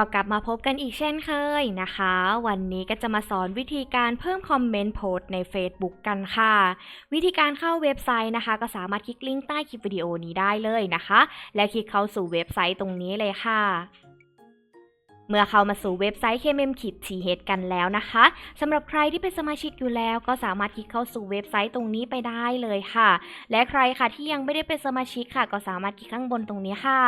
ก็กลับมาพบกันอีกเช่นเคยนะคะ วันนี้ก็จะมาสอนวิธีการเพิ่มคอมเมนต์โพสต์ใน Facebook กันค่ะ วิธีการเข้าเว็บไซต์นะคะ ก็สามารถคลิกลิงก์ใต้คลิปวิดีโอนี้ได้เลยนะคะ และคลิกเข้าสู่เว็บไซต์ตรงนี้เลยค่ะ เมื่อเข้ามาสู่เว็บไซต์ KMM ขีด TH กันแล้วนะคะสำหรับใครที่เป็นสมาชิกอยู่แล้ว ก็สามารถคลิกเข้าสู่เว็บไซต์ตรงนี้ไปได้เลยค่ะ และใครค่ะที่ยังไม่ได้เป็นสมาชิกค่ะ ก็สามารถคลิกข้างบนตรงนี้ค่ะ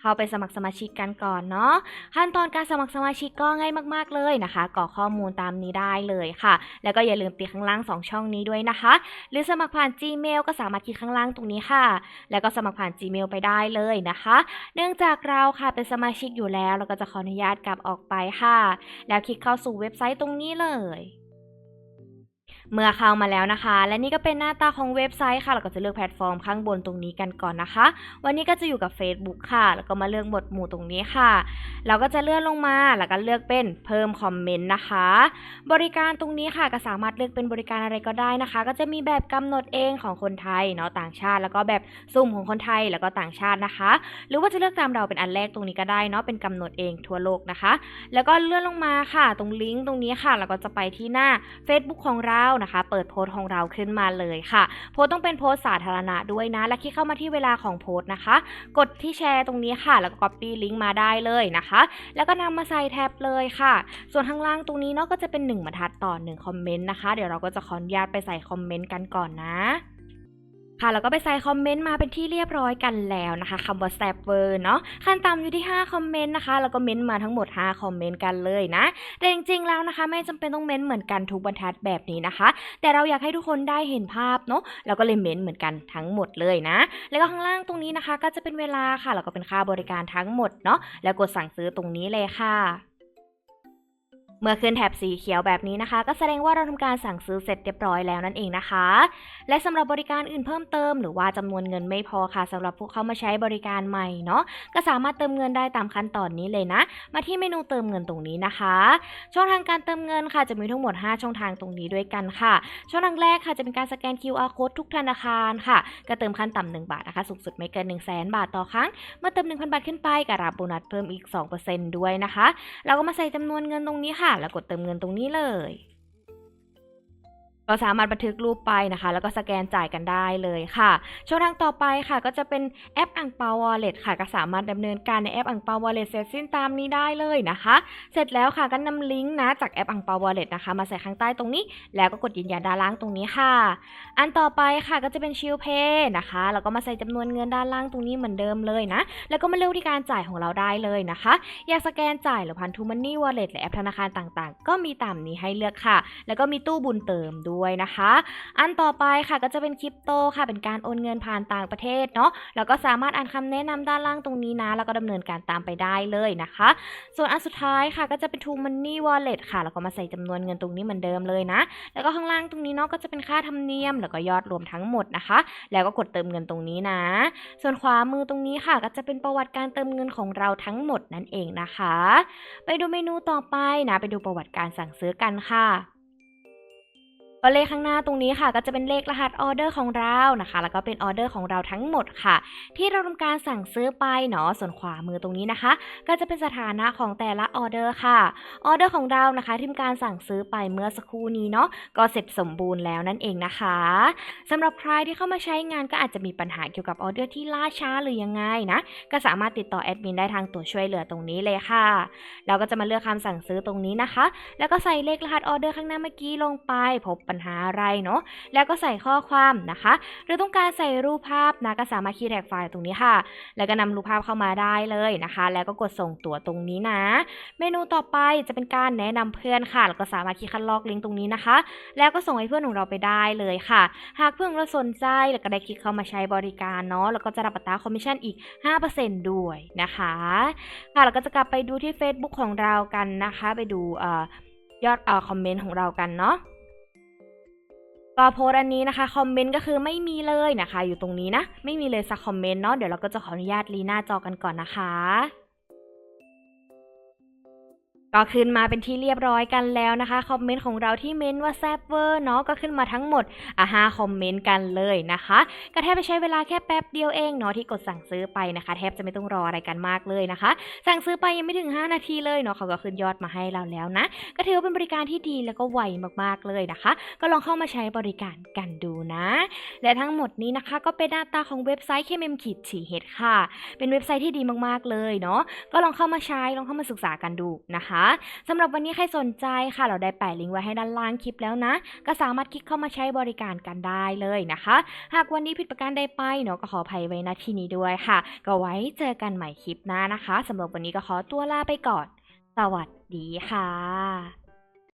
เข้าไปสมัครสมาชิกกันก่อนเนาะขั้นตอนการสมัครสมาชิกก็ง่ายมากๆเลยนะคะกรอกข้อมูลตามนี้ได้เลยค่ะ แล้วก็อย่าลืมติดข้างล่าง 2 ช่องนี้ด้วยนะคะ หรือสมัครผ่าน Gmail ก็สามารถคลิกข้างล่างตรงนี้ค่ะ แล้วก็สมัครผ่าน Gmail ไปได้เลยนะคะ เนื่องจากเราค่ะเป็นสมาชิกอยู่แล้วเราก็จะขออนุญาตกลับออกไปค่ะ แล้วคลิกเข้าสู่เว็บไซต์ตรงนี้เลย เมื่อเข้ามาแล้วนะคะ และนี่ก็เป็นหน้าตาของเว็บไซต์ค่ะ เราก็จะเลือกแพลตฟอร์มข้างบนตรงนี้กันก่อนนะคะ วันนี้ก็จะอยู่กับ Facebook ค่ะ แล้วก็มาเลือกหมวดหมู่ตรงนี้ค่ะ เราก็จะเลื่อนลงมา แล้วก็เลือกเป็นเพิ่มคอมเมนต์นะคะ บริการตรงนี้ค่ะก็สามารถเลือกเป็นบริการอะไรก็ได้นะคะ ก็จะมีแบบกำหนดเองของคนไทยเนาะต่างชาติ แล้วก็แบบสุ่มของคนไทยแล้วก็ต่างชาตินะคะ หรือว่าจะเลือกตามเราเป็นอันแรกตรงนี้ก็ได้เนาะเป็นกำหนดเองทั่วโลกนะคะ แล้วก็เลื่อนลงมาค่ะ ตรงลิงก์ตรงนี้ค่ะแล้วก็จะไปที่หน้า Facebook ของเรานะคะ เปิดโพสต์ของเราขึ้นมาเลยค่ะ โพสต์ต้องเป็นโพสต์สาธารณะด้วยนะ และคลิกเข้ามาที่เวลาของโพสต์นะคะ กดที่แชร์ตรงนี้ค่ะ แล้วก็ copy ลิงก์มาได้เลยนะคะ แล้วก็นำมาใส่แท็บเลยค่ะ ส่วนข้างล่างตรงนี้เนาะก็จะเป็น 1บรรทัดต่อ1คอมเมนต์นะคะ เดี๋ยวเราก็จะขออนุญาตไปใส่คอมเมนต์กันก่อนนะ ค่ะแล้วก็ไปใส่คอมเมนต์มาเป็นที่เรียบร้อยกันแล้วนะคะคำว่าแซบเวอร์เนาะขั้นต่ำอยู่ที่ 5 คอมเมนต์นะคะ แล้วก็เม้นต์มาทั้งหมด 5 คอมเมนต์กันเลยนะ แต่จริงๆแล้วนะคะ ไม่จำเป็นต้องเม้นต์เหมือนกันทุกบรรทัดแบบนี้นะคะ แต่เราอยากให้ทุกคนได้เห็นภาพเนาะแล้วก็เลยเม้นต์เหมือนกันทั้งหมดเลยนะ แล้วก็ข้างล่างตรงนี้นะคะ ก็จะเป็นเวลาค่ะ แล้วก็เป็นค่าบริการทั้งหมดเนาะแล้วกดสั่งซื้อตรงนี้เลยค่ะ มื่อขึ้นแถบสีเขียวแบบนี้นะคะ ก็แสดงว่าเราทำการสั่งซื้อเสร็จเรียบร้อยแล้วนั่นเองนะคะ และสำหรับบริการอื่นเพิ่มเติม หรือว่าจำนวนเงินไม่พอค่ะสำหรับผู้เข้ามาใช้บริการใหม่เนาะก็สามารถเติมเงินได้ตามขั้นตอนนี้เลยนะ มาที่เมนูเติมเงินตรงนี้นะคะ ช่องทางการเติมเงินค่ะจะมีทั้งหมด 5 ช่องทางตรงนี้ด้วยกันค่ะ ช่องทางแรกค่ะจะเป็นการสแกน QR code ทุกธนาคารค่ะ ก็เติมขั้นต่ำ1บาทนะคะสูงสุดไม่เกิน 1 0 0 0 0แบาทต่อครั้ง เมื่อเติม 1,000 บาทขึ้นไปก็รับโบนัสเพิ่มอีก 2%ด้วยนะคะ เราก็มาใส่จำนวนเงินตรงนี้ค่ะแล้วกดเติมเงินตรงนี้เลย ก็สามารถบันทึกรูปไปนะคะ แล้วก็สแกนจ่ายกันได้เลยค่ะ ช่องทางต่อไปค่ะก็จะเป็นแอปอังเปาวอลเล็ตค่ะ ก็สามารถดำเนินการในแอปอังเปาวอลเล็ตเสร็จสิ้นตามนี้ได้เลยนะคะ เสร็จแล้วค่ะก็นำลิงก์นะจากแอปอังเปาวอลเล็ตนะคะ มาใส่ข้างใต้ตรงนี้ แล้วก็กดยืนยันด้านล่างตรงนี้ค่ะ อันต่อไปค่ะก็จะเป็นชิลเพย์นะคะแล้วก็มาใส่จำนวนเงินด้านล่างตรงนี้เหมือนเดิมเลยนะ แล้วก็มาเลือกที่การจ่ายของเราได้เลยนะคะ อยากสแกนจ่ายหรือพันทูมันนี่วอลเล็ตหรือแอปธนาคารต่างๆ ก็มีตามนี้ให้เลือกค่ะ แล้วก็มีตู้บุญเติมด้วยนะคะ อันต่อไปค่ะก็จะเป็นคริปโตค่ะ เป็นการโอนเงินผ่านต่างประเทศเนาะแล้วก็สามารถอ่านคำแนะนำด้านล่างตรงนี้นะ แล้วก็ดำเนินการตามไปได้เลยนะคะ ส่วนอันสุดท้ายค่ะก็จะเป็น True Money Wallet ค่ะ แล้วก็มาใส่จำนวนเงินตรงนี้เหมือนเดิมเลยนะ แล้วก็ข้างล่างตรงนี้เนาะก็จะเป็นค่าธรรมเนียม แล้วก็ยอดรวมทั้งหมดนะคะ แล้วก็กดเติมเงินตรงนี้นะ ส่วนขวามือตรงนี้ค่ะ ก็จะเป็นประวัติการเติมเงินของเราทั้งหมดนั่นเองนะคะ ไปดูเมนูต่อไปนะ ไปดูประวัติการสั่งซื้อกันค่ะ ก็เลขข้างหน้าตรงนี้ค่ะ ก็จะเป็นเลขรหัสออเดอร์ของเรานะคะ แล้วก็เป็นออเดอร์ของเราทั้งหมดค่ะ ที่เราทำการสั่งซื้อไปเนาะส่วนขวามือตรงนี้นะคะ ก็จะเป็นสถานะของแต่ละออเดอร์ค่ะออเดอร์ของเรานะคะที่ทำการสั่งซื้อไปเมื่อสักครู่นี้เนาะก็เสร็จสมบูรณ์แล้วนั่นเองนะคะสำหรับใครที่เข้ามาใช้งานก็อาจจะมีปัญหาเกี่ยวกับออเดอร์ที่ล่าช้าหรือยังไงนะก็สามารถติดต่อแอดมินได้ทางตัวช่วยเหลือตรงนี้เลยค่ะ เราก็จะมาเลือกคำสั่งซื้อตรงนี้นะคะ แล้วก็ใส่เลขรหัสออเดอร์ข้างหน้าเมื่อกี้ลงไปพบปัญหาอะไรเนาะแล้วก็ใส่ข้อความนะคะ หรือต้องการใส่รูปภาพนะก็สามารถคีย์แท็กไฟล์ตรงนี้ค่ะ แล้วก็นำรูปภาพเข้ามาได้เลยนะคะ แล้วก็กดส่งตั๋วตรงนี้นะ เมนูต่อไปจะเป็นการแนะนำเพื่อนค่ะแล้วก็สามารถคลิกคัดลอกลิงก์ตรงนี้นะคะ แล้วก็ส่งให้เพื่อนของเราไปได้เลยค่ะ หากเพื่อนเราสนใจแล้วก็ได้คลิกเข้ามาใช้บริการเนาะแล้วก็จะรับอัตราคอมมิชชั่นอีก 5%ด้วยนะคะค่ะเราก็จะกลับไปดูที่ Facebook ของเรากันนะคะ ไปดูอยอดเอ่อคอมเมนต์ของเรากันเนาะ ก็โพสต์อันนี้นะคะคอมเมนต์ก็คือไม่มีเลยนะคะ อยู่ตรงนี้นะ ไม่มีเลยสักคอมเมนต์เนาะเดี๋ยวเราก็จะขออนุญาตลีหน้าจอกันก่อนนะคะ ก็ขึ้นมาเป็นที่เรียบร้อยกันแล้วนะคะคอมเมนต์ของเราที่เม้นว่าแซบเวอร์เนาะก็ขึ้นมาทั้งหมดอะห้าคอมเมนต์กันเลยนะคะ ก็แทบไปใช้เวลาแค่แป๊บเดียวเองเนาะที่กดสั่งซื้อไปนะคะ แทบจะไม่ต้องรออะไรกันมากเลยนะคะ สั่งซื้อไปยังไม่ถึง 5 นาทีเลยเนาะเขาก็ขึ้นยอดมาให้เราแล้วนะ ก็ถือว่าเป็นบริการที่ดีแล้วก็ไวมากๆเลยนะคะ ก็ลองเข้ามาใช้บริการกันดูนะ และทั้งหมดนี้นะคะก็เป็นหน้าตาของเว็บไซต์ KMM ขีดฉีเฮดค่ะ เป็นเว็บไซต์ที่ดีมากๆเลยเนาะก็ลองเข้ามาใช้ลองเข้ามาศึกษากันดูนะคะสำหรับวันนี้ใครสนใจค่ะ เราได้แปะลิงก์ไว้ให้ด้านล่างคลิปแล้วนะ ก็สามารถคลิกเข้ามาใช้บริการกันได้เลยนะคะ หากวันนี้ผิดประการใดไปเนาะก็ขออภัยไว้ณที่นี้ด้วยค่ะ ก็ไว้เจอกันใหม่คลิปหน้านะคะสำหรับวันนี้ก็ขอตัวลาไปก่อน สวัสดีค่ะ